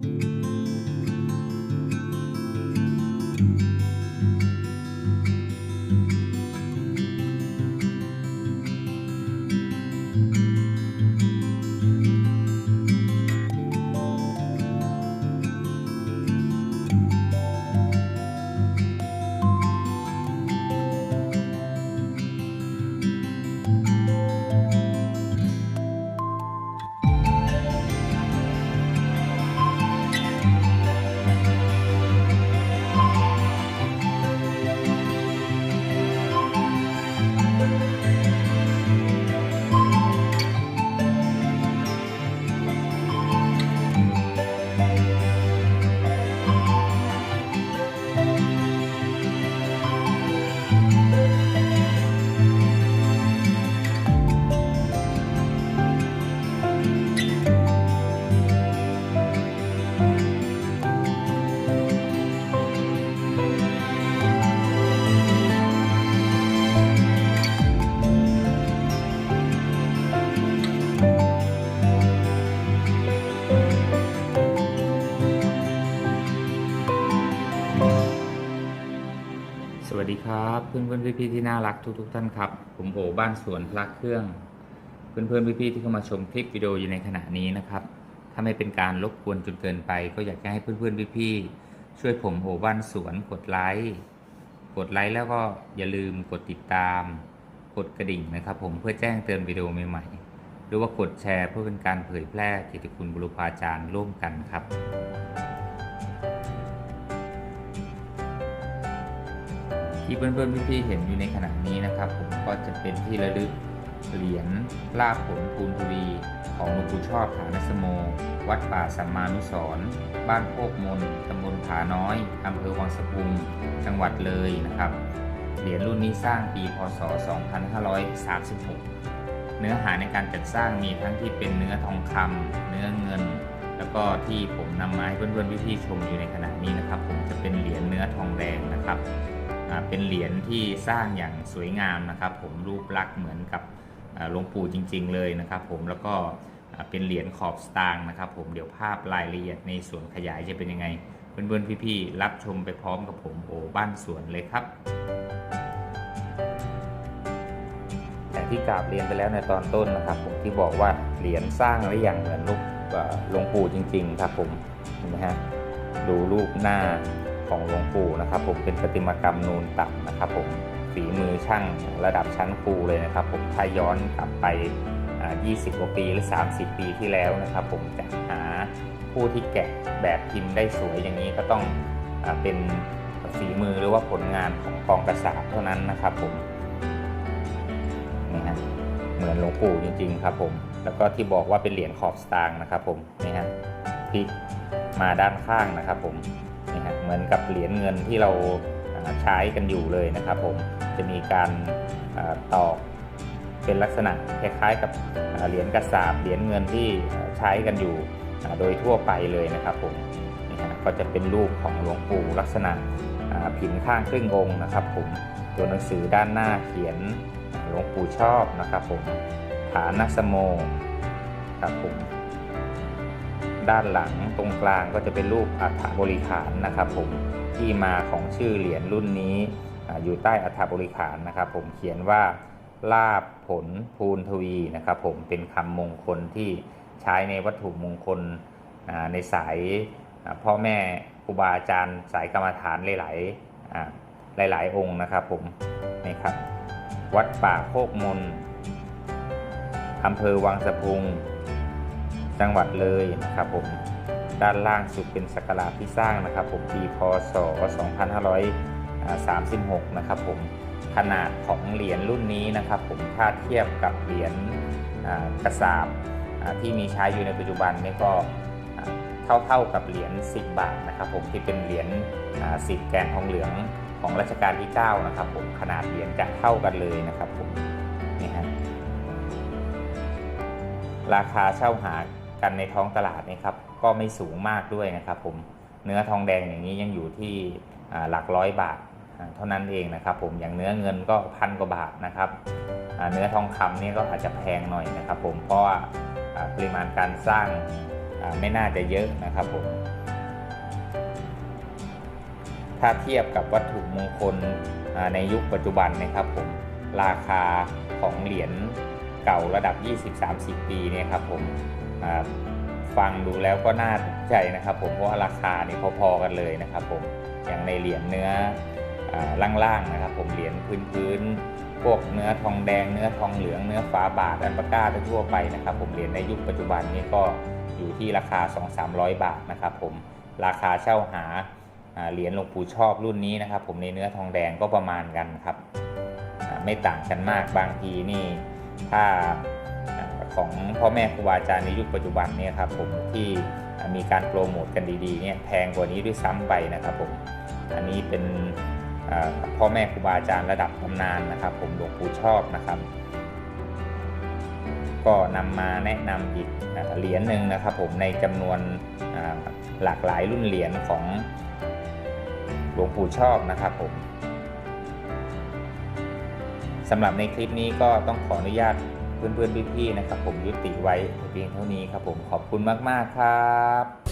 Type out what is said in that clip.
สวั ครับเพื่อนเพื่อนพี่พี่ๆที่น่ารักทุกทุกๆท่านครับผมโอบ้านสวนพลักเครื่อง เพื่อนเพื่อนพี่พี่ๆที่เข้ามาชมคลิปวิดีโออยู่ในขณะนี้นะครับถ้าไม่เป็นการรบกวนจนเกินไป ก็อยากจะให้เพื่อนเพื่อนพี่พี่ๆช่วยผมโอบ้านสวนกดไลค์กดไลค์แล้วก็อย่าลืมกดติดตาม กดกระดิ่งนะครับ ผมเพื่อแจ้งเตือนวิดีโอใหม่ๆหรือว่ากดแชร์เพื่อเป็นการเผยแพร่กิตติคุณบุรุษาจารย์ร่วมกันครับ ที่เพื่อนๆพี่ๆเห็นอยู่ในขณะนี้นะครับ ผมก็จะเป็นที่ระลึกเหรียญลาภผลภูนทวี ของหลวงปู่ชอบฐานสโม วัดป่าสัมมานุสรบ้านโคกมนตำบลผาน้อยอำเภอวังสะพุงจังหวัดเลยนะครับ เหรียญรุ่นนี้สร้างปีพศ 2536 เนื้อหาในการจัดสร้างมีทั้งที่เป็นเนื้อทองคำเนื้อเงิน แล้วก็ที่ผมนำมาให้เพื่อนๆพี่ๆชมอยู่ในขณะนี้นะครับ ผมจะเป็นเหรียญเนื้อทองแดงนะครับ เป็นเหรียญที่สร้างอย่างสวยงามนะครับ ผมรูปลักษณ์เหมือนกับหลวงปู่จริง ๆ เลยนะครับ ผมแล้วก็เป็นเหรียญขอบสตางค์นะครับ ผมเดี๋ยวภาพรายละเอียดในส่วนขยายจะเป็นยังไงเพื่อนๆพี่ๆรับชมไปพร้อมกับผมโอบ้านสวนเลยครับอย่างที่กราบเรียนไปแล้วในตอนต้นนะครับ ผมที่บอกว่าเหรียญสร้างไว้อย่างเหมือนลูกหลวงปู่จริง ๆ ครับ ผมเห็นไหมฮะดูรูปหน้า ของหลวงปู่นะครับ ผมเป็นประติมากรรมนูนต่ำนะครับผมฝีมือช่างระดับชั้นครูเลยนะครับ ผมถ้าย้อนกลับไปอ่า20กว่าปีหรือ 30 ปีที่แล้วนะครับ ผมจะหาผู้ที่แกะแบบพิมพ์ได้สวยอย่างนี้ก็ต้องอเป็นฝีมือหรือว่าผลงานของกองกระสาบเท่านั้นนะครับ ผมนี่ฮะเหมือนหลวงปู่จริง ๆ ครับ ผม แล้วก็ที่บอกว่าเป็นเหรียญขอบสตางค์นะครับ ผมนี่ฮะพลิกมาด้านข้างนะครับ ผม นี่ฮะเหมือนกับเหรียญเงินที่เราใช้กันอยู่เลยนะครับผมจะมีการตอกเป็นลักษณะคล้ายๆกับเหรียญกระสาบเหรียญเงินที่ใช้กันอยู่โดยทั่วไปเลยนะครับผมนี่ฮะก็จะเป็นรูปของหลวงปู่ลักษณะผินข้างครึ่งองค์นะครับผมตัวหนังสือด้านหน้าเขียนหลวงปู่ชอบนะครับผมฐานัสโมครับผม ด้านหลังตรงกลางก็จะเป็นรูปอัฐบริขารนะครับผมที่มาของชื่อเหรียญรุ่นนี้อยู่ใต้อัฐบริขารนะครับผมเขียนว่าลาบผลภูนทวีนะครับผมเป็นคำมงคลที่ใช้ในวัตถุมงคลในสายพ่อแม่ครูบาอาจารย์สายกรรมฐานหลายๆหลายๆองค์นะครับผมนี่ครับวัดป่าโคกมนอำเภอวังสะพุง จังหวัดเลยนะครับผมด้านล่างสุดเป็นสักการะที่สร้างนะครับผมปีพศ 2536 นะครับผมขนาดของเหรียญรุ่นนี้นะครับผมถ้าเทียบกับเหรียญกระสาบที่มีใช้อยู่ในปัจจุบันนี่ก็เท่าเท่ากับเหรียญ 10 บาทนะครับผมที่เป็นเหรียญอ่า10 แกนทองเหลืองของรัชกาลที่ 9 นะครับผมขนาดเหรียญจะเท่ากันเลยนะครับผมนี่ฮะราคาเช่าหา กันในท้องตลาดนี่ครับก็ไม่สูงมากด้วยนะครับผมเนื้อทองแดงอย่างนี้ยังอยู่ที่หลักร้อยบาทเท่านั้นเองนะครับผมอย่างเนื้อเงินก็พันกว่าบาทนะครับเนื้อทองคำนี่ก็อาจจะแพงหน่อยนะครับผมเพราะว่าปริมาณการสร้างไม่น่าจะเยอะนะครับผมถ้าเทียบกับวัตถุมงคลในยุคปัจจุบันนะครับผมราคาของเหรียญ เก่าระดับ 20-30 ปีเนี่ยครับผมฟังดูแล้วก็น่าใจนะครับผมเพราะราคานี่พอๆกันเลยนะครับผมอย่างในเหรียญเนื้ออล่างๆนะครับผมเหรียญพื้นๆพวกเนื้อทองแดงเนื้อทองเหลืองเนื้อฟ้าบาทอันปาก้าทั่วไปนะครับผมเหรียญในยุคปัจจุบันนี้ก็อยู่ที่ราคา 2-300 บาทนะครับผมราคาเช่าหาเหรียญหลวงปู่ชอบรุ่นนี้นะครับผมในเนื้อทองแดงก็ประมาณกันครับไม่ต่างกันมากบางทีนี่ ถ้าของพ่อแม่ครูบาอาจารย์ในยุคปัจจุบันเนี่ยครับผมที่มีการโปรโมทกันดีๆเนี่ยแพงกว่านี้ด้วยซ้ำไปนะครับผมอันนี้เป็นพ่อแม่ครูบาอาจารย์ระดับตำนานนะครับ ผมหลวงปู่ชอบนะครับ ก็นำมาแนะนำอีกเหรียญหนึ่งนะครับ ผมในจำนวนหลากหลายรุ่นเหรียญของหลวงปู่ชอบนะครับผม สำหรับในคลิปนี้ก็ต้องขออนุญาตเพื่อนๆพี่ๆนะครับ ผมยุติไว้เพียงเท่านี้ครับผมขอบคุณมากๆครับ